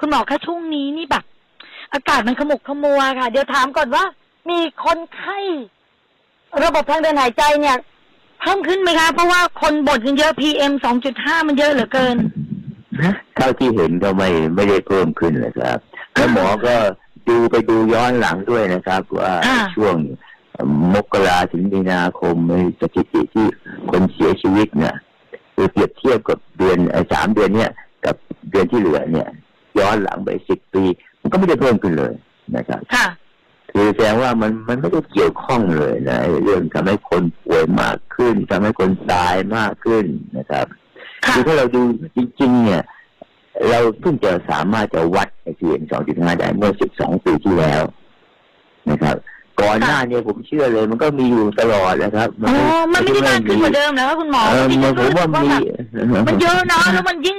คุณหมอคะช่วงนี้นี่แบบ อากาศมันขมุกขมัวค่ะ เดี๋ยวถามก่อนว่า มีคนไข้ ระบบทางเดินหายใจเนี่ย เพิ่มขึ้นไหมคะ เพราะว่าคนบ่นกันเยอะ PM 2.5มันเยอะเหลือเกิน เท่าที่เห็นก็ไม่ไม่ได้เพิ่มขึ้นนะครับ แล้วหมอก็ดูไปดูย้อนหลังด้วยนะครับ ว่าอ่า ช่วงมกราถึงมีนาคมในสถิติที่คนเสียชีวิตเนี่ยคือเปรียบเทียบกับเดือนเอ่อสามเดือนเนี่ย กับเดือนที่เหลือเนี่ย ย้อนหลังไปสิบปี มันก็ไม่ได้เพิ่มขึ้นเลยนะครับค่ะคือแสดงว่ามันมันไม่ได้เกี่ยวข้องเลยนะไอ้เรื่องทำให้คนป่วยมากขึ้นทำให้คนตายมากขึ้นนะครับค่ะคือถ้าเราดูจริง ๆ เนี่ย เราเพิ่งจะสามารถจะวัดไอ้ PM 2.5ได้เมื่อ12ปีที่แล้วนะครับ ก่อนหน้าเนี่ยผมเชื่อเลย มันก็มีอยู่ตลอดนะครับอ๋อมันไม่ได้มากขึ้นกว่าเดิมแล้วคุณหมอเออดิมัฉันนผรู้มสึกว่าว่ามีแบบมันเยอะเนาะแล้วมันยิ่ง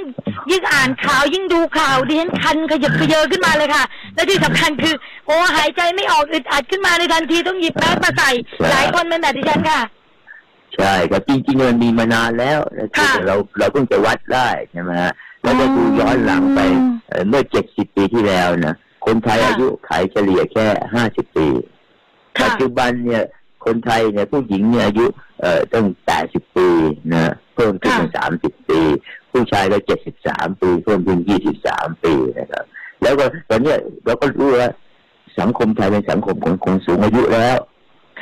ยิ่งอ่านข่าวยิ่งดูข่าวดิฉันคันขยับขยเยอขึ้นมาเลยค่ะ และที่สำคัญคือโอ้หายใจไม่ออกอึดอัดขึ้นมาในทันทีต้องหยิบแมสมาใส่หลายคนเป็นแบบดิฉันค่ะใช่ครับจริงๆมันมีมานานแล้วนะคือค่ะเราเราเพิ่งจะวัดได้ใช่ไหมฮะแล้วก็ดูย้อนหลังไปอืมเอ่อเมื่อ70ปีที่แล้วนะคนไทยค่ะอายุขัยเฉลี่ยแค่50ปีค่ะปั จจุบันเนี่ยคนไทยเนี่ยผู้หญิงเนี่ยอายุเอ่อตั้ง80ปีนะเพิ่มขึ้นเป็น30ปี ผู้ชายก็73ปีเพิ่มขึ้น23ปีนะครับแล้วก็ตอนเนี้ยเราก็รู้ว่าสังคมไทยเป็นสังคมของคนสูงอายุแล้ว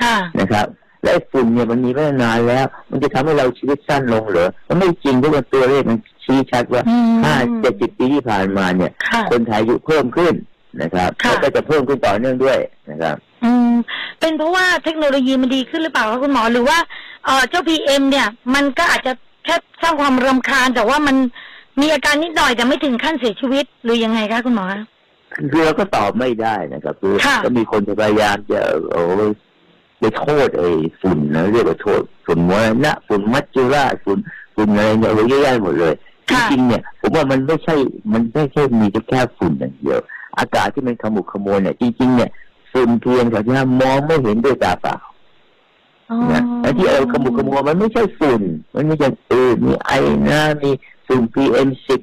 ค่ะนะครับ และไอ้ฝุ่นเนี่ยมันมีมาตั้งนานแล้ว มันจะทำให้เราชีวิตสั้นลงเหรอมันไม่จริงเพราะว่าตัวเลขมันชี้ชัดว่าอืมห้าเจ็ดสิบปีที่ผ่านมาเนี่ยค่ะคนไทยอายุเพิ่มขึ้น นะครับค่ะแล้วก็จะเพิ่มขึ้นต่อเนื่องด้วยนะครับ อืมเป็นเพราะว่าเทคโนโลยีมันดีขึ้นหรือเปล่าคะคุณหมอหรือว่าเออเจ้าพีเอ็มเนี่ย มันก็อาจจะแค่สร้างความรำคาญ แต่ว่ามันมีอาการนิดหน่อยแต่ไม่ถึงขั้นเสียชีวิตหรือยังไงคะคุณหมอคือเราก็ตอบไม่ได้นะครับคือค่ะก็มีคนพยายามจะโอ้ไปโทษไอ้ฝุ่นนะเรียกว่าโทษฝุ่นมลนะฝุ่นมัจจุราชฝุ่นฝุ่นอะไรเนี่ยเราเยอะแยะหมดเลยจค่ะริงๆเนี่ยผมว่ามันไม่ใช่มันไม่ใช่มีแค่ฝุ่นอย่างเดียว อากาศที่มันขมุกขมัวเนี่ยจริงๆเนี่ยฝุ่นเพียงแต่ที่มองไม่เห็นด้วยตาเปล่าอ๋อนะไอ้ที่เออขมุกขมัวมันไม่ใช่ฝุ่น มันไม่ใช่อื่นมีไอนะมีฝุ่น PM สิบ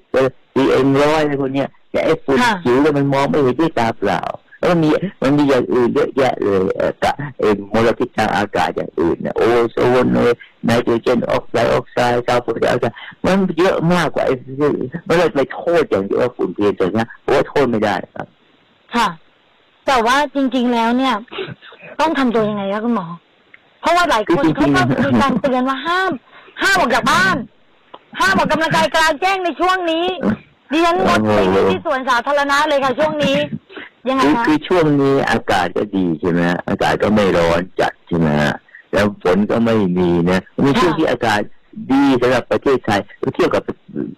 PM ร้อยอะไรพวกเนี้ยแต่ไอ้ฝุ่นค่ะจิ๋วเนี่ยมันมองไม่เห็นด้วยตาเปล่า แล้วมันมีมันมีอย่างอื่นเยอะแยะเลยเออกะเออมลพิษทางอากาศอย่างอื่นเนี่ยโอโซนเลยไนโตรเจนออกไซด์ออกไซด์คาร์บอนไดออกไซด์มันเยอะมากกว่าไอ้ที่ไม่ได้ไปโทษอย่างเดียวว่าฝุ่นเพียงแต่นะเพราะว่าโทษไม่ได้ครับ ค่ะ แต่ว่าจริง ๆแล้วเนี่ย ต้องทำตัวยังไงคะคุณหมอ เพราะว่าหลายคนคือจริเขางๆก็มีการเตือนว่าห้าม ห้ามออกจากบ้าน ห้ามออกกำลังกายกลางแจ้งในช่วงนี้ดิฉันงดไปอยู่ที่สวนสาธารณะเลยค่ะช่วงนี้ ยังไงคือคะคือช่วงนี้อากาศก็ดีใช่ไหมฮะอากาศก็ไม่ร้อนจัดใช่ไหมฮะแล้วฝนก็ไม่มีนะมีช่วงที่อากาศดีสำหรับประเทศไทยเทียบกับ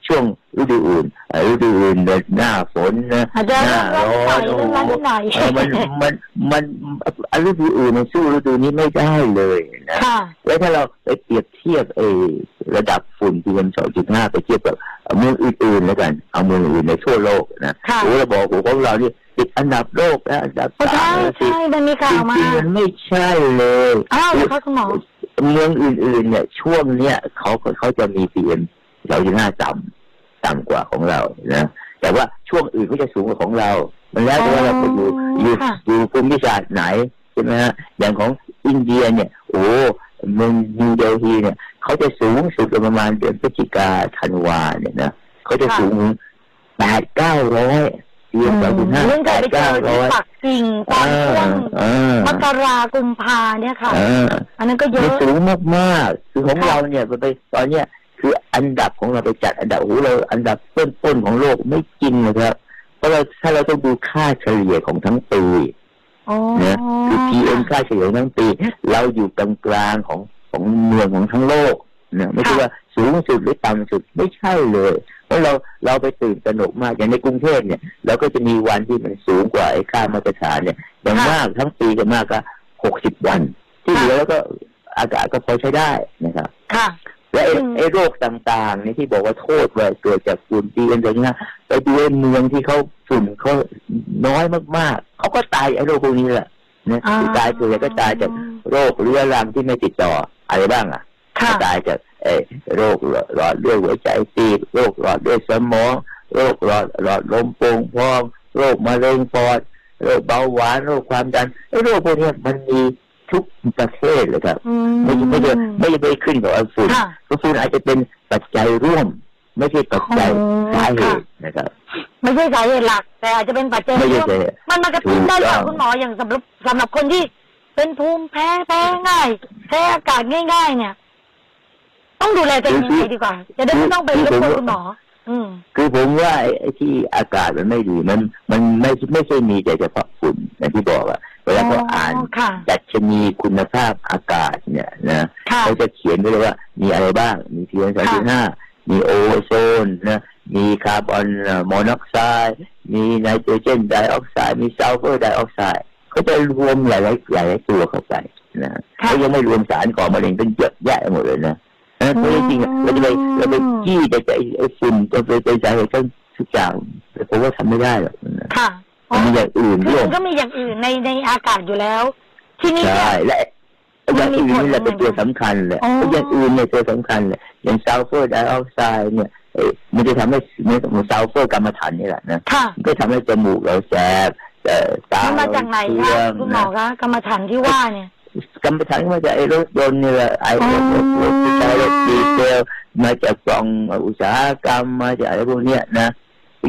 ช่วงฤดูอื่นเอ่อฤดูอื่นเนี่ยหน้าฝนนะอาจจะหน้าร้ร้ออนนหน่อยโอ้โหร้อนนิดหน่อยเออมันมันมันมันฤดูอื่นมันสู้ฤดูนี้ไม่ได้เลยนะ ค่ะ แล้วถ้าเราไปเปรียบเทียบเออระดับฝุ่น PM 2.5 ไปเทียบกับเมืองอื่นๆแล้วกัน เอาเมืองอื่นในทั่วโลกนะค่ะ โอ้เราบอกโอ้ของเรานี่ ติดอันดับโลกนะอันดับโอ้สาใช่มนะสิใช่มันมีจข่าวมาริงๆมันไม่ใช่เลย อ้าวเหรอคะคุณหมอ เมืองอื่นๆ เนี่ย ช่วงเนี้ยเขาเขาจะมี PM 2.5ต่ำต่ำกว่าของเรานะแต่ว่าช่วงอื่นก็จะสูงกว่าของเรา มันแล้วแต่ว่าเราไปอยู่อยู่ค่ะ อยู่ภูมิศาสตร์ไหนใช่ไหมฮะอย่างของอินเดียเนี่ย โอ้เมืองนิวเดลฮีเนี่ยเขาจะสูงสุดประมาณเดือนพฤศจิกาธันวาเนี่ยนะเขาจะสูงแปดเก้าร้อย เดือนสองจุดห้าเรื่องแปการดไปเจเก้าอร้ที่อย ปักกิ่งตอนช่วงเออมกรากุมภาเนี่ยค่ะเอออันนั้นก็เยมันอะ สูงมากๆคือของค่ะ เราเนี่ยไปตอนเนี้ยคืออันดับของเราไปจัดอันดับโอ้โหเราอันดับต้นๆของโลกไม่จริงนะครับ เพราะเราถ้าเราต้องดูค่าเฉลี่ยของทั้งปีอ๋อนะคือ PM ค่าเฉลี่ยของทั้งปี เราอยู่กลางๆของของเมืองของทั้งโลกนะไม่ใช่ว่าสูงสุดหรือต่ำสุดไม่ใช่เลย เพราะเราเราไปตื่นตระหนกมากอย่างในกรุงเทพเนี่ยเราก็จะมีวันที่มันสูงกว่าไอ้ค่ามาตรฐานเนี่ยอย่างมากทั้งปีก็มากก็หกสิบวัน ที่เหลือแล้วก็อากาศก็พอใช้ได้นะครับค่ะและไอ้อืมไอ้โรคต่างๆนี่ที่บอกว่าโทษว่าเกิดจากฝุ่นปีกันอย่างเงี้ยไปดูไอ้เมืองที่เขาฝุ่นเขาน้อยมากๆเขาก็ตายไอ้โรคพวกนี้แหละนะอ่าที่ตายส่วนใหญ่ก็ตายจากโรคเรื้อรังที่ไม่ติดต่ออะไรบ้างอะค่ะก็ตายจากเออ โรคหลอดเลือดหัวใจตีบโรคหลอดเลือดสมอง โรคหลอดหลอดลมโป่งพองโรคมะเร็งปอดโรคเบาหวานโรคความดันไอ้โรคพวกเนี้ยมันมีทุกประเทศเลยครับอืมไม่ไม่ได้ไม่ได้ไปขึ้นกับว่าฝุ่นค่ะเพราะฝุ่นอาจจะเป็นปัจจัยร่วม ไม่ใช่ปัจจัยอ๋อสาเหค่ะตุนะครับ ไม่ใช่สาเหตุหลัก แต่อาจจะเป็นปัจจัยไม่ใช่ร่วมสาเหตุมันมากระตุ้นถูกได้หรือเปล่าต้องคุณหมออย่างสำหรับสำหรับคนที่เป็นภูมิแพ้แพ้ง่ายแพ้อากาศง่าย ๆ เนี่ย ต้องดูแลตัวเองยังไงดีกว่า จะได้ไม่ต้องไปรบกวนคุณหมอ อืม คือผมว่าไอ้ไอ้ที่อากาศมันไม่ดีมันมันไม่ไม่ใช่มีแต่เฉพาะฝุ่นอย่างที่บอกอะเวลาเขาอ่านค่ะดัชนีคุณภาพอากาศเนี่ยนะค่ะเขาจะเขียนไว้เลยว่า มีอะไรบ้าง มีพีเอ็มสองจุดห้ามีโอโซนนะมีคาร์บอนมอนอกไซด์มีไนโตรเจนไดออกไซด์มีซัลเฟอร์ไดออกไซด์เขาจะรวมหลายๆหลายๆตัวเข้าไปนะค่ะ เขายังไม่รวมสารก่อมะเร็งเป็นเยอะแยะหมดเลยนะ นะเพราะจริงๆอะเราจะไปเราไปจี้แต่ไอ้ไอ้ฝุ่นจะไปไปใจทั้งทุกอย่างผมว่าทำไม่ได้หรอกนะค่ะอ๋มัอนมีอย่างอื่นคือด้วยมันก็มีอย่างอื่นในในอากาศอยู่แล้ว ที่นี่ใช่เนี่ยและอย่างอื่นนี่แหละมันมีผลเป็นตัวสำคัญเลยอ๋ออย่างอื่นเนี่ยตัวสำคัญเลยอย่างซัลเฟอร์ไดออกไซด์เนี่ยเอ้ยมันจะทำให้เนี่ยซัลเฟอร์กรรมฐานนี่แหละนะค่ะมันก็ทำให้จมูกเราแสบเอ่อตามันมาเราจากไหนเชื่คะองคุณหมอนะคะกรรมฐานที่ว่าเนี่ย กรรมฐานมาจากไอ้รถยนต์นี่แหละไอ้อ๋อรถรถรถที่ใช้รถดีเซลมาจากกล่องอุตสาหกรรมมาจากอะไรพวกเนี้ยนะ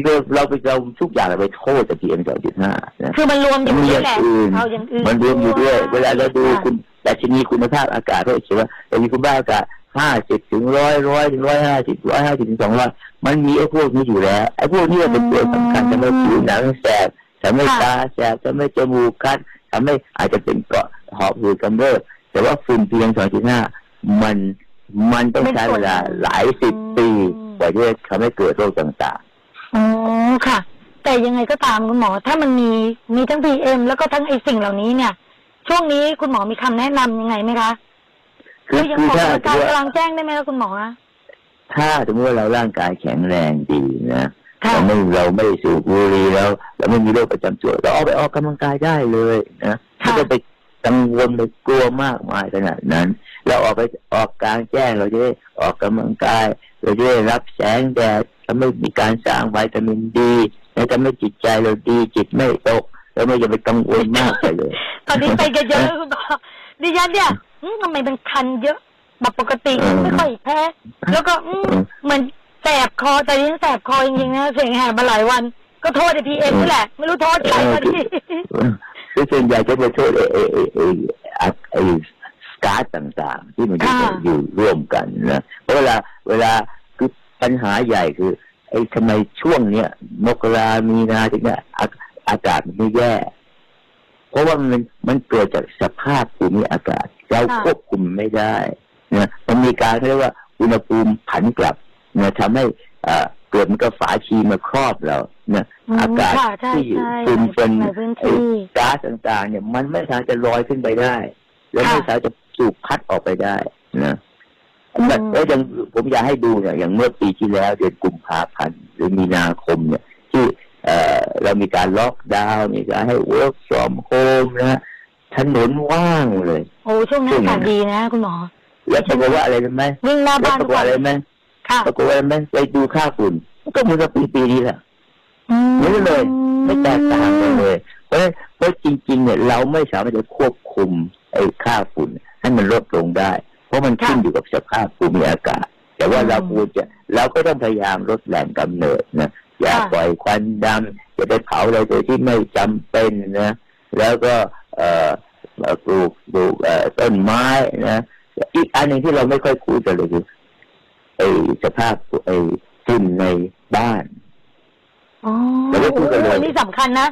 เราเราไปเราทุกอย่างเราไปโทษแต่พีเอ็มสองจุดห้านะคือมันรวมอยู่มันมีนี่อย่างแหละอื่นเอาอย่างอื่นมันรวมอยู่ด้วย เวลาเราดูค่ะคุณดัชนีคุณภาพอากาศเขาเขียนว่าดัชนีคุณภาพอากาศห้าสิบถึงร้อยร้อยถึงร้อยห้าสิบร้อยห้าสิบถึงสองร้อยมันมีไอ้พวกนี้อยู่แล้วไอ้พวกนี้เป็นตัวสำคัญทำให้ผิวหนังแสบทำให้ตาแสบทำให้จมูกคัดทำให้อาจจะเป็นเกาะ หอบหืดกำเริบแต่ว่าฝุ่นเพียงสองจุดห้ามันมันต้องใช้เวลาหลายสิบปีกว่าที่จะทำให้เกิดโรคต่างอ๋อค่ะ แต่ยังไงก็ตามคุณหมอ ถ้ามันมีมีทั้งพีเอ็มแล้วก็ทั้งไอสิ่งเหล่านี้เนี่ย ช่วงนี้คุณหมอมีคำแนะนำยังไงไหมคะๆคือยังคือออกถ้ากำลังกายว่ากำลังแจ้งได้ไหมคะคุณหมอคะถ้าสมมติว่าเราร่างกายแข็งแรงดีนะค่ะเราไม่เราไม่สูบบุหรี่แล้ว เราไม่มีโรคประจำตัวเราออกไปออกกำลังกายได้เลยนะไม่ค่ะต้องไป กังวลไปกลัวมากมายขนาดนั้น เราออกไปออกกลางแจ้งเราจะได้ออกกำลังกาย เราจะได้รับแสงแดดทำให้มีการสร้างวิตามินดีและทำให้จิตใจเราดีจิตไม่ตกเราไม่จะไปกังวลมากไปเลย ตอนนี้ไปกันเยอะคุณหมอดิฉันเนี่ยอืมทำไมเป็นคันเยอะแบบปกติเออไม่ค่อยแพ้แล้วก็อืมเออเหมือนแสบคอแต่ยังแสบคอจริงๆนะเสียงแหบมาหลายวัน ก็โทษไอพีเอ็มนี่แหละ ไม่รู้โทษใครมาดิ คือส่วนใหญ่จะไปโทษไอ้ไอ้ไอ้ไอ้ไอ้ไอสการ์ดต่างๆ ที่มันอยู่อยู่ร่วมกันนะเพราะเวลาเวลาคือปัญหาใหญ่คือ ไอ้ทำไมช่วงเนี้ยมกรามีนาถึงเนี่ยอากาศมันไม่แย่ เพราะว่ามันมันเกิดจากสภาพภูมิอากาศเราควบคุมไม่ได้นะมันมีการเรียกว่าอุณหภูมิผันกลับนะทำให้อ่อเกิดมันก็ฝาชีมาครอบเรานะ อืมอากาศค่ะใช่ที่อยู่ใช่ฝุ่นเป็นในพื้นไอ้ที่ก๊าซต่างๆ เนี่ยมันไม่สามารถจะลอยขึ้นไปได้ และค่ะไม่สามารถจะสูบพัดออกไปได้นะอืมแต่แล้วยังผมอยากให้ดูเนี่ยอย่างเมื่อปีที่แล้วเดือนกุมภาพันธ์หรือมีนาคมเนี่ย ที่เอ่อเรามีการล็อกดาวน์มีการให้ work from home นะถนนว่างเลย โอ้ช่วงนั้นอากาศดีนะคุณหมอ แล้วปรากฏว่าอะไรรู้ไหมวิ่งหน้าแล้วบ้านปทุรากกฏวันอะไรไหมค่ะปรากฏว่าอะไรไหมไปดูค่าฝุ่นก็เหมือนกับปีปีนี้แหละ อืเหมือนกันเลย ไม่แตกต่างกันเลย เพราะฉะนั้นเพราะจริง ๆ เนี่ยเราไม่สามารถจะควบคุมไอ้ค่าฝุ่นให้มันลดลงได้ เพราะมันขึ้นอยู่กับสภาพภูมิอากาศ แต่ว่าเราควรจะเราก็ต้องพยายามลดแหล่งกำเนิดนะอย่าปล่อยควันดำอย่าไปเผาอะไรโดยที่ไม่จำเป็นนะ แล้วก็เอ่อเอ่อปลูกปลูกเอ่อต้นไม้นะ อีกอันหนึ่งที่เราไม่ค่อยคุยกันเลยคือไอ้สภาพไอ้ฝุ่นในบ้าน อ๋อเราไม่พูดกันเลย โอ้โหนี่สำคัญนะ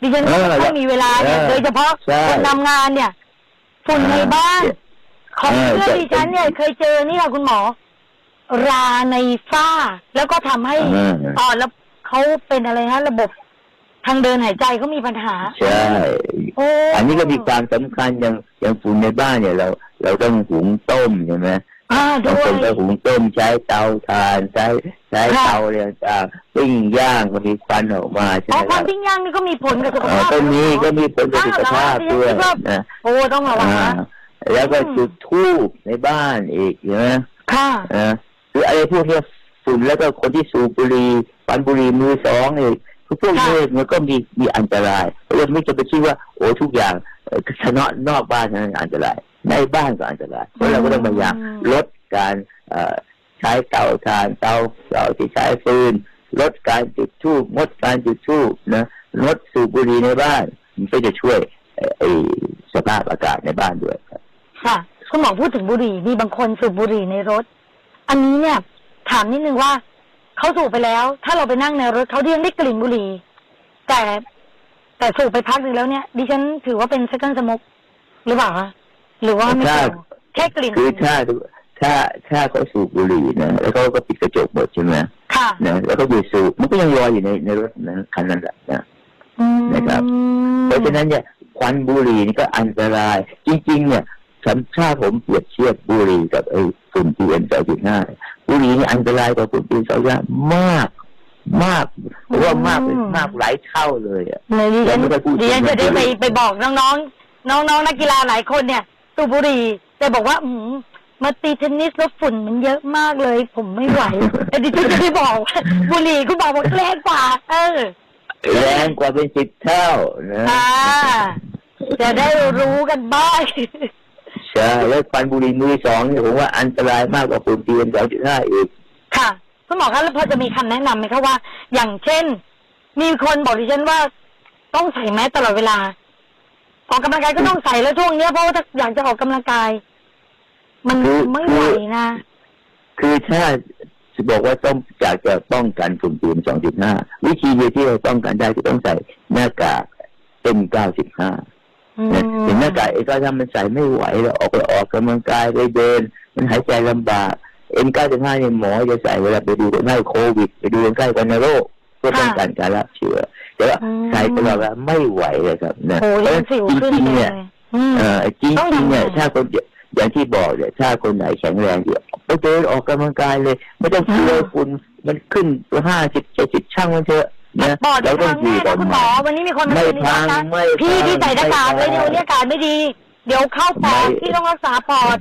ดิฉันเออไม่ค่อยมีเวลาเนี่ยเออโดยเฉพาะใช่คนทำงานเนี่ย ฝุ่นในบ้าน ของเออเพื่อนใช่ดิฉันเนี่ยเคยเจอนี่ค่ะคุณหมอ ราในฝ้า แล้วก็ทำให้อ่า อ่อนแล้วเขาเป็นอะไรนะระบบทางเดินหายใจเขามีปัญหา ใช่ โอ้อันนี้ก็มีความสำคัญอย่างอย่างฝุ่นในบ้านเนี่ย เรา เราต้องหุงต้มใช่ไหม อ่าบางด้วคนก็ยหุงต้มใช้เตาถ่านใช้ใช้ค่ะ เตาอะไรต่างๆปิ้งย่างก็มีควันออกมาใช่อ๋ไหอมคควารัมบปิ้งย่างนี่ก็มีผลกับสุขเอ่อภาพก็มีนะก็มีผลต่อสุขภาพอ้าวเหรอด้วยดิฉันคิดว่านะโอ้ต้องระวังอ่านะ แล้วก็อืมจุดทูบในบ้านอีกใช่ไหมค่ะนะคืออะไรพวกเนี้ยฝุ่นแล้วก็คนที่สูบบุหรี่ปันบุหรี่มือสองอีกคือพวกนี้มันก็มีมีอันตรายเราไม่จะไปคิดว่า โอ้ทุกอย่างเอ่อชนะนอกบ้านนั้นอันตราย ในบ้านก็อันตรายเพราะเราก็ต้องพยายามลดการเอ่อใช้เตาถ่านเตาเตาที่ใช้ฟืนลดการจุดทูบงดการจุดทูบนะลดสูบบุหรี่ในบ้านมันก็จะช่วยเอ่อไอ้สภาพอากาศในบ้านด้วยครับค่ะคุณหมอพูดถึงบุหรี่มีบางคนสูบบุหรี่ในรถ อันนี้เนี่ย ถามนิดนึงว่าเขาสูบไปแล้ว ถ้าเราไปนั่งในรถเขายังได้กลิ่นบุหรี่ แต่แต่สูบไปพักหนึ่งแล้วเนี่ยดิฉันถือว่าเป็น second smoke หรือเปล่าคะ หรือว่าไม่ใช่เกี่ยวแค่กลิ่นคือถ้าถ้าถ้าเขาสูบบุหรี่นะแล้วเขาก็ปิดกระจกหมดใช่ไหมค่ะนะแล้วก็ไปสูบมันก็ยังลอยอยู่ในในรถนั้นคันนั้นแหละนะอืมนะครับ เพราะฉะนั้นเนี่ยควันบุหรี่นี่ก็อันตราย จริง ๆ เนี่ยฉันถ้าผมเปรียบเทียบบุหรี่กับไอ้ฝุ่น PM 2.5บุหรี่นี่อันตรายกว่าฝุ่น PM 2.5มากมากเพราะว่ามากเป็นมากหลายเท่าเลยอะเลยดิฉันแล้วไม่ได้พูดดิฉันถึงจะได้ไปบุหรี่ไปบอกน้องๆน้องๆนักกีฬาหลายคนเนี่ย สูบบุหรี่ แต่บอกว่า อืมมาตีเทนนิสแล้วฝุ่นมันเยอะมากเลย ผมไม่ไหวแต่ดิฉันจะได้บอกว่าบุหรี่คุณบอกว่าแรงกว่า เออแรงกว่าเป็นสิบเท่านะอ่าจะได้รู้กันบ้าง ใช่แล้วควันบุหรี่มือสองเนี่ยผมว่าอันตรายมากกว่าฝุ่น PM 2.5อีกค่ะคุณหมอคะแล้วพอจะมีคำแนะนำไหมคะว่า อย่างเช่น มีคนบอกดิฉันว่า ต้องใส่แมสตลอดเวลา ออกกำลังกายก็ต้องใส่แล้วช่วงเนี้ยเพราะว่าถ้าอยากจะออกกำลังกาย มันคือ ไม่ไหวนะคือถ้าจะบอกว่าต้องอยากจะป้องกันฝุ่น PM 2.5วิธีเดียวที่เราป้องกันได้คือต้องใส่หน้ากาก N95 อืมนะถึงหน้ากากเอกถ้ามันใส่ไม่ไหวแล้วออกไปออกกำลังกายไปเดิน มันหายใจลำบาก N95 เนี่ยหมอจะใส่เวลาไปดูคนไข้โควิด ไปดูคนไข้วัณโรคเพื่อป้องกันการรับเชื้อ แต่ว่าใส่ตลอดเวลาไม่ไหวเลยครับนะโอ้เพยราะฉะยันั้นงสิวจขึ้นริงๆเลเนี่ยยอืมเออจริงต้องจริงทำเนี่ยไงถ้าคนอย่างที่บอกเนี่ยถ้าคนไหนแข็งแรงอยู่ไปเดินออกกำลังกายเลย ไม่ต้องกลัวอ่าฝุ่นมันขึ้นห้าสิบเจ็ดสิบช่างมันเถอะนะปอดเราไม่ต้อพังงอยู่แน่กันะบคุณหมมัอนวันนี้มีคนมาไม่เตือนดิฉันพันะงไม่พี่พังที่ใส่หน้ากากเลยไม่เดี๋ยวพังนี้อากาศไม่ดี เดี๋ยวเข้าปอดไม่ที่ต้องรักษาปอด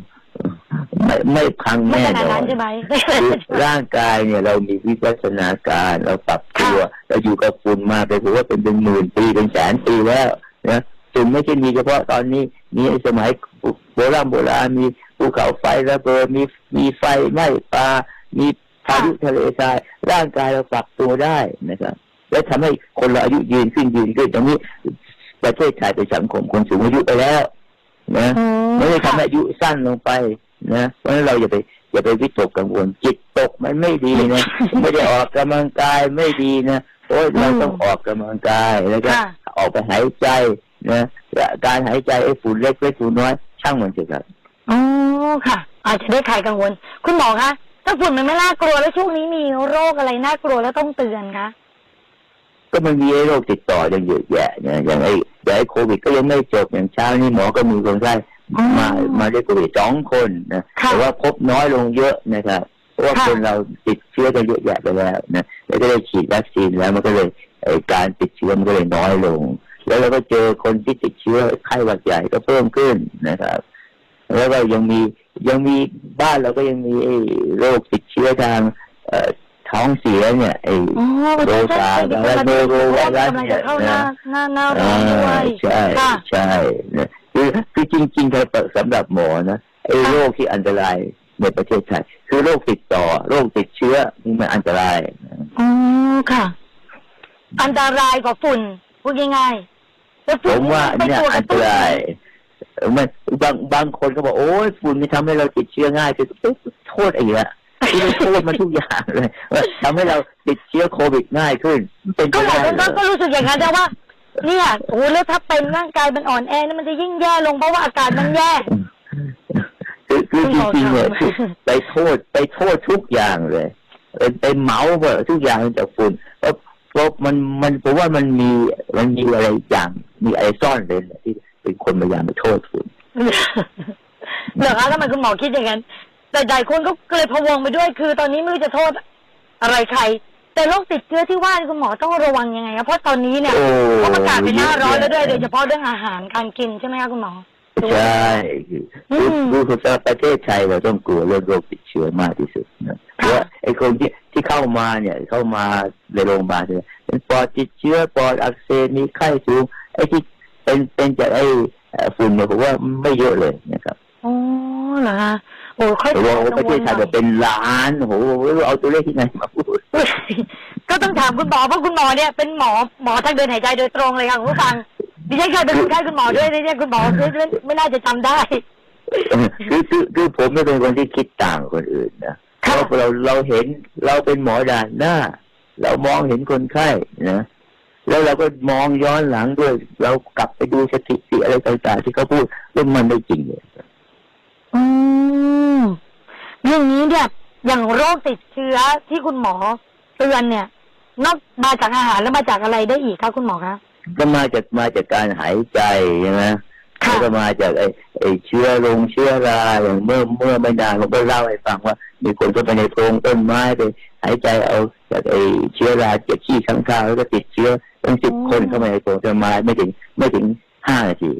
ไม่ไม่พังไม่แน่ขนาดนอนั้นนใช่ไหมคือร่างกายเนี่ยเรามีวิวัฒนาการเราปรับ ตัวค่ะเราอยู่กับฝุ่นมาไปถือว่าเป็นเป็นหมื่นปีเป็นแสนปีแล้วนะฝุ่นไม่ใช่มีเฉพาะตอนนี้มีสมัยโบราณโบราณมีภูเขาไฟระเบิดมีมีไฟไหม้ปลามีพายุทะเลทรายร่างกายเราปรับตัวได้นะครับ และทำให้คนเราอายุยืนขึ้นยืนขึ้นตรงนี้ประเทศไทยเป็นสังคมคนสูงอายุไปแล้ว นะอืไม่ได้ค่ะทำให้อายุสั้นลงไปนะเพราะฉะนั้นเราอย่าไป อย่าไปวิตกกังวลจิตตกมันไม่ดีนะไม่ได้ออกกำลังกายไม่ดีนะโอ้ยเราต้องออกกำลังกายแล้วก็ค่ะออกไปหายใจนะและการหายใจไอ้ฝุ่นเล็กเล็กฝุ่นน้อย ช่างมันเถอะครับอ๋อค่ะ อาจจะได้คลายกังวล คุณหมอคะถ้าฝุ่นมันไม่น่ากลัวแล้วช่วงนี้มีโรคอะไรน่ากลัวแล้วต้องเตือนคะก็มันมีไอ้โรคติดต่อยังเยอะแยะนะอย่างไอ้อย่างไอ้โควิดก็ยังไม่จบอย่างเช้านี้หมอก็มีคนไข้อ๋อ มามาด้วยโควิดสองคนนะค่ะแต่ว่าพบน้อยลงเยอะนะครับเพราะว่าค่ะคนเราติดเชื้อกันเยอะแยะไปแล้วนะแล้วก็ได้ฉีดวัคซีนแล้วมันก็เลยไอ้การติดเชื้อมันก็เลยน้อยลง แล้วเราก็เจอคนที่ติดเชื้อไข้หวัดใหญ่ก็เพิ่มขึ้นนะครับ แล้วก็ยังมียังมีบ้านเราก็ยังมีไอ้โรคติดเชื้อทางเอ่อท้องเสียเนี่ยไอ้อ๋อโรคาใช่และใช่โนโรไวรัสกำลังเนี่จะยเข้าหน้านะหน้าหน้าร้อนด้วยใช่ค่ะใช่นะ คือคือจริงๆถ้าสำหรับหมอนะไอ้ค่ะโรคที่อันตรายในประเทศไทยคือโรคติดต่อ โรคติดเชื้อนี่มันอันตรายนะอ๋อค่ะ อันตรายกว่าฝุ่นพูดง่ายๆแต่ผฝุ่นมว่าเป็นเนี่ยตัวกอัระนตตุ้นรายเออมันบางบางคนก็บอกโอ้ยฝุ่นมันทำให้เราติดเชื้อง่ายคือโทษไอ้เนี่ยที่ไม่โทษมันทุกอย่างเลยว่าทำให้เราติดเชื้อโควิดง่ายขึ้นมันเป็นไปก็หลาได้ยคนเหรก็อก็รู้สึกอย่างนั้นแต่ว่า เนี่ยโอ้โหแล้วถ้าเป็นร่างกายมันอ่อนแอนี่มันจะยิ่งแย่ลงเพราะว่าอากาศมันแย่ คือคือจริงๆเนี่ยคุณหมอคือครับไปโทษไปโทษทุกอย่างเลยไปไปเหมาเบอทุกอย่างจากฝุ่นเพราะเพราะมันมันผมว่ามันมีมันมีอะไรอย่างมีอะไรซ่อนเลยแหละที่เป็นคนพยายามไปโทษฝุ่น เหรอคะทำไมคุณหมอคิดอย่างนั้นแต่หลายคนก็เลยพะวงไปด้วยคือ ตอนนี้ไม่รู้จะโทษอะไรใคร แต่โรคติดเชื้อที่ว่านี่คุณหมอต้องระวังยังไงคะเพราะตอนนี้เนี่ยโอ้ก็ประกาศเป็นหน้าร้อนแล้วด้วยเยโดอะยเฉพาะเรื่องอาหารการกินใช่ไหมคะคุณหมอ ใช่คืออืคือมคือคือประเทศไทยเราต้องกลัวเรื่องโรคติดเชื้อมากที่สุดนะเพราะว่าไอ้คนที่ที่เข้ามาเนี่ยเข้ามาในโรงพยาบาลเนี่ยเป็นปอดติดเชื้อปอดอักเสบมีไข้สูงไอ้ที่เป็นเป็นจากไอ้เอ่อฝุ่นเนี่ยผมว่าไม่เยอะเลยนะครับ อ๋อเหรอคะ โอ้ค่อยแต่ว่ากังวลประเทศไทยหน่แบอยบเป็นล้านโอ้โหเอาตัวเลขที่ไหนมาพูดก็ต้องถามคุณหมอเพราะคุณหมอเนี่ยเป็นหมอหมอทางเดินหายใจโดยตรงเลยค่ะคุณผู้ฟังดิฉันเคยเป็นคนไข้คุณหมอด้วยดิฉันคุณหมอคือไม่ไม่น่าจะจำได้คือคือคือผมไม่เป็นคนที่คิดต่างคนอื่นนะเพค่ะราะเราเราเห็นเราเป็นหมอด่านหน้า เรามองเห็นคนไข้นะแล้วเราก็มองย้อนหลังด้วย เรากลับไปดูสถิติอะไรต่างๆที่เขาพูดว่ามันไม่จริงเลย อืมอย่างนี้เนี่ย อย่างโรคติดเชื้อที่คุณหมอเตือนเนี่ย นอกมาจากอาหารแล้วมาจากอะไรได้อีกคะคุณหมอคะ ก็มาจากมาจากการหายใจใช่ไหมค่ะ แล้วก็มาจากไอ้ไอ้เชื้อลงเชื้อราอย่างเมื่อเมื่อไม่นานผมก็เล่าให้ฟังว่า มีคนเข้าไปในโพรงต้นไม้ไปหายใจเอาจากไอ้เชื้อราจากขี้ข้างคาวแล้วก็ติดเชื้อตั้งสิบคนเข้ามาในโพรงต้นไม้ไม่ถึงไม่ถึงห้านาที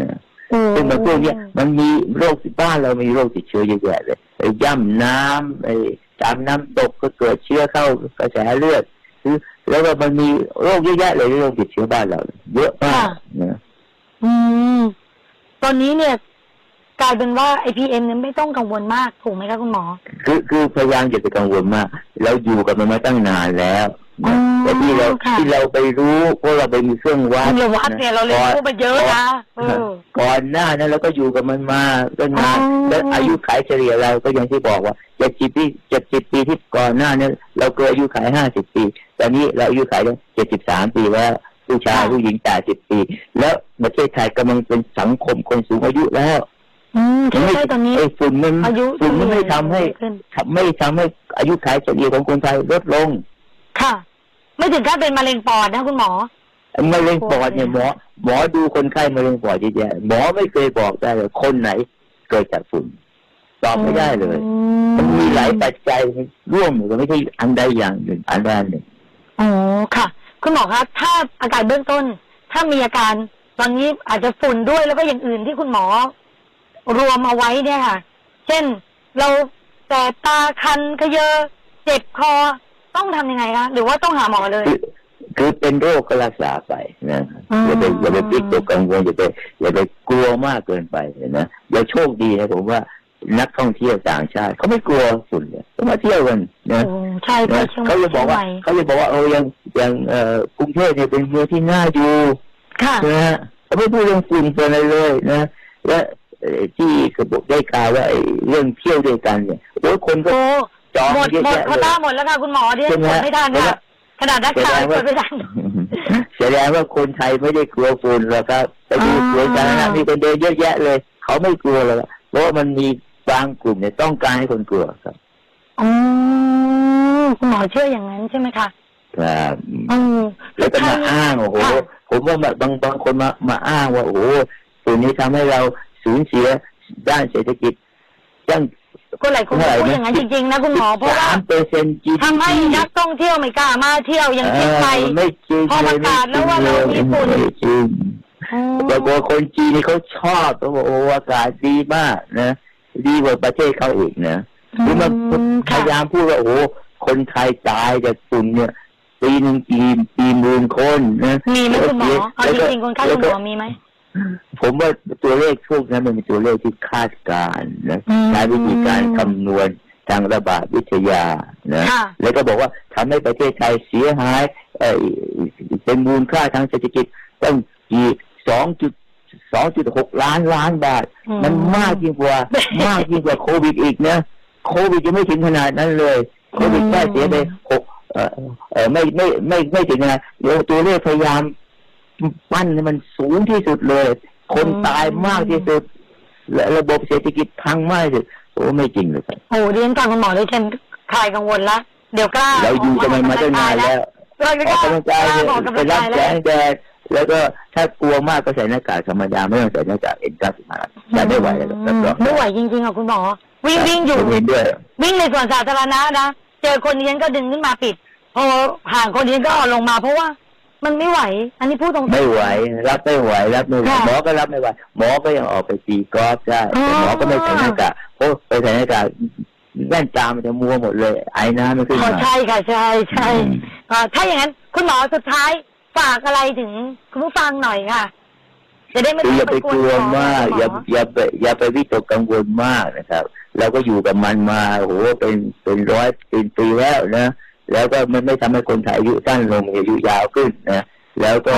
นะโอ้ ซึ่งมันพวกเนี้ยมันมีโรคที่บ้านเรามีโรคติดเชื้อเยอะแยะเลยไอ้ย่ำน้ำไอ้ตามน้ำตกก็เกิดเชื้อเข้ากระแสเลือดคือแล้วก็มันมีโรคเยอะแยะเลยโรคติดเชื้อบ้านเรา เยอะมากนะอืมตอนนี้เนี่ยกลายเป็นว่าไอพีเอ็มเนี่ยไม่ต้องกังวลมากถูกไหมคะคุณหมอ คือคือพยายามอย่าไปกังวลมาก เราอยู่กับมันมาตั้งนานแล้วอ๋อนะ แต่ที่เราค่ะที่เราไปรู้เพราะเราไปมีเครื่องวัดคุณวัดเนี่ยเราเรียนรู้มาเยอะนะเออก่อนหน้านั้นเราก็อยู่กับมันมาก็นานอ๋อและอายุขัยเฉลี่ยเราก็อย่างที่บอกว่าเจ็ดสิบปีเจ็ดสิบปีที่ก่อนหน้านี้เราเกิดอายุขัยห้าสิบปีตอนนี้เราอายุขัยเจ็ดสิบสามปีแล้วผู้ชายผู้หญิงแปดสิบปี แล้วประเทศไทยกำลังเป็นสังคมคนสูงอายุแล้วอืมใช่ใช่ตอนนี้ไอ้ฝุ่นมันอายุฝุ่นมันไม่ทำให้ขึ้นทำไม่ทำให้อายุขัยเฉลี่ยของคนไทยลดลง ค่ะ ไม่ถึงขั้นเป็นมะเร็งปอดนะคุณหมอ มะเร็งปอดเนี่ยหมอหมอดูคนไข้มะเร็งปอดเยอะแยะหมอไม่เคยบอกได้เลยคนไหนเกิดจากฝุ่นตอบไม่ได้เลย มันมีหลายปัจจัยร่วมอยู่กันไม่ใช่อันใดอย่างหนึ่งอันใดหนึ่งอ๋อค่ะ คุณหมอคะถ้าอาการเบื้องต้น ถ้ามีอาการตอนนี้อาจจะฝุ่นด้วยแล้วก็อย่างอื่นที่คุณหมอ รวมเอาไว้เนี่ยค่ะ เช่นเราแสบตาคันขยเยอเจ็บคอ ต้องทำยังไงคะหรือว่าต้องหาหมอเลย คือคือเป็นโรคก็รักษาไปนะอืม อย่าไปอย่าไปปิดตัวกังวลอย่าไปอย่าไปกลัวมากเกินไปนะอย่าโชคดีนะผมว่านักท่องเที่ยวต่างชาติเขาไม่กลัวฝุ่นเนี่ยเขามาเที่ยวกันนะ โอ้ใช่ไปนะเชียงใหม่เขาจะบอกว่าเชียงใหม่เขาจะบอกว่าเออยังยังเอ่อกรุงเทพเนี่ยเป็นเมืองที่น่าอยู่ค่ะ นะฮะเขาไม่พูดเรื่องฝุ่นเป็นอะไรเลยนะ และเอ่อที่เขาบอกได้กล่าวว่าไอ้เรื่องเที่ยวด้วยกันเนี่ยโอ้ยคนก็โอ้ จองหมดเยอะหมดแยะโควเลต้ายหมดแล้วค่ะคุณหมอที่ใช่ไหมกดไม่ทันเพราะค่ะว่าขนาดนักข่าวแสดงกว่าดไม่ทัน แสดงว่าคนไทยไม่ได้กลัวฝุ่นหรอกครับไปดูอ่าสวนสาธารณะมีคนเดินเยอะแยะเลย เขาไม่กลัวหรอกเพราะว่ามันมีบางกลุ่มเนี่ยต้องการให้คนกลัวครับอ๋อคุณหมอเชื่ออย่างนั้นใช่ไหมคะครับอืมแล้วก็มาอ้างโอ้โหค่ะผมว่าบางบางคนมามาอ้างว่าโอ้โหฝุ่นนี้ทำให้เราสูญเสียด้านเศรษฐกิจตั้ง ก็หลายคนก็พูดอย่างนั้นจริงๆนะคุณหมอเพราะว่าสามเปอร์เซ็นต์จีทำให้นักท่องเที่ยวไม่กล้ามาเที่ยวอย่างเชียงใหม่ไม่จริงพอประกาศแล้วว่าเรามีฝุ่นไม่จริงอ๋อแต่ว่าคนจีนนี่เขาชอบเขาบอกโอ้อากาศดีมากนะดีกว่าประเทศเขาอีกนะคือมันอืมพค่ะยายามพูดว่าโอ้คนไทยตายจากฝุ่นเนี่ยปีหนึ่งกี่กี่หมื่นคนนะมีไหมคุณหมอเอาแล้วจก็ริงๆคนไข้คุณหมอมีไหม ผมว่าตัวเลขพวกนั้นมันเป็นตัวเลขที่คาดการณ์นะอืมใช้วิธีการคำนวณทางระบาดวิทยานะค่ะแล้วก็บอกว่าทำให้ประเทศไทยเสียหายเอ่อเป็นมูลค่าทางเศรษฐกิจต้องกี่สองจุดสองจุดหกล้านล้านบาทอืมมันมากยิ่งกว่ามากยิ่งกว่าโควิดอีกนะโควิดยังไม่ถึงขนาดนั้นเลยโควิดอืมแค่เสียไปหกเอ่อเอ่อไม่ไม่ไม่ไม่ถึงขนาดเดี๋ยวตัวเลขพยายาม ปั้นให้มันสูงที่สุดเลย คนตายมากที่สุด และระบบเศรษฐกิจพังมากที่สุดโอ้ไม่จริงเลยครับโอ้เรียนฟังคุณหมอเลยฉันคลายกังวลละเดี๋ยวกล้าเราอยู่กันมันมาตั้งนานแล้วเราจะอกอกล้ากำลังกายกล้าเนี่ยบอกกำไปลังรักาบยแสแล้วงแดดแล้วก็ถ้ากลัวมากก็ใส่หน้ากากธรรมดาไม่ต้องใส่หน้ากากเอ็นเก้าสิบห้าจะไม่ไหวแล้วครับรับรองไม่ไหวจริงๆอะคุณหมอ วิ่งวิ่งอยู่ผมเห็นด้วยวิ่งในสวนสาธารณะนะเจอคนนี้ฉันก็ดึงขึ้นมาปิด พอห่างคนนี้ก็เอาลงมาเพราะว่า มันไม่ไหว อันนี้พูดตรงๆ ไม่ไหว รับไม่ไหว รับไม่ไหวค่ะหมอก็รับไม่ไหว หมอก็ยังออกไปตีกอล์ฟได้อ๋อ แต่หมอก็ไม่ใส่หน้ากากโอ้ไปใส่หน้ากากแว่นตามันจะมัวหมดเลย ไอ้น้ำไม่ขึ้นอ๋อมา ใช่ค่ะ ใช่ใช่อืม อ่าถ้าอย่างนั้น คุณหมอสุดท้ายฝากอะไรถึงคุณผู้ฟังหน่อยค่ะ จะได้ไม่คือต้อย่าองไปไปกลัวมากคุณหอย่าอย่าไปอย่าไปวิตกกังวลมากนะครับ เราก็อยู่กับมันมาโอ้โหเป็นเป็นร้อยเป็นปีแล้วนะ แล้วก็มันไม่ทำให้คนไทยอายุสั้นลงอายุยาวขึ้นนะแล้วก็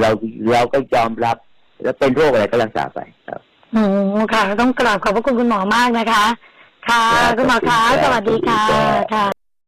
เราเราก็ยอมรับ แล้วเป็นโรคอะไรก็รักษาไปครับโอ้ค่ะ ต้องกราบขอบพระคุณคุณหมอมากนะคะ ค่ะครับคุณหมอคะขอบคุณครับสวัสดีค่ะขอบคุณครับค่ะ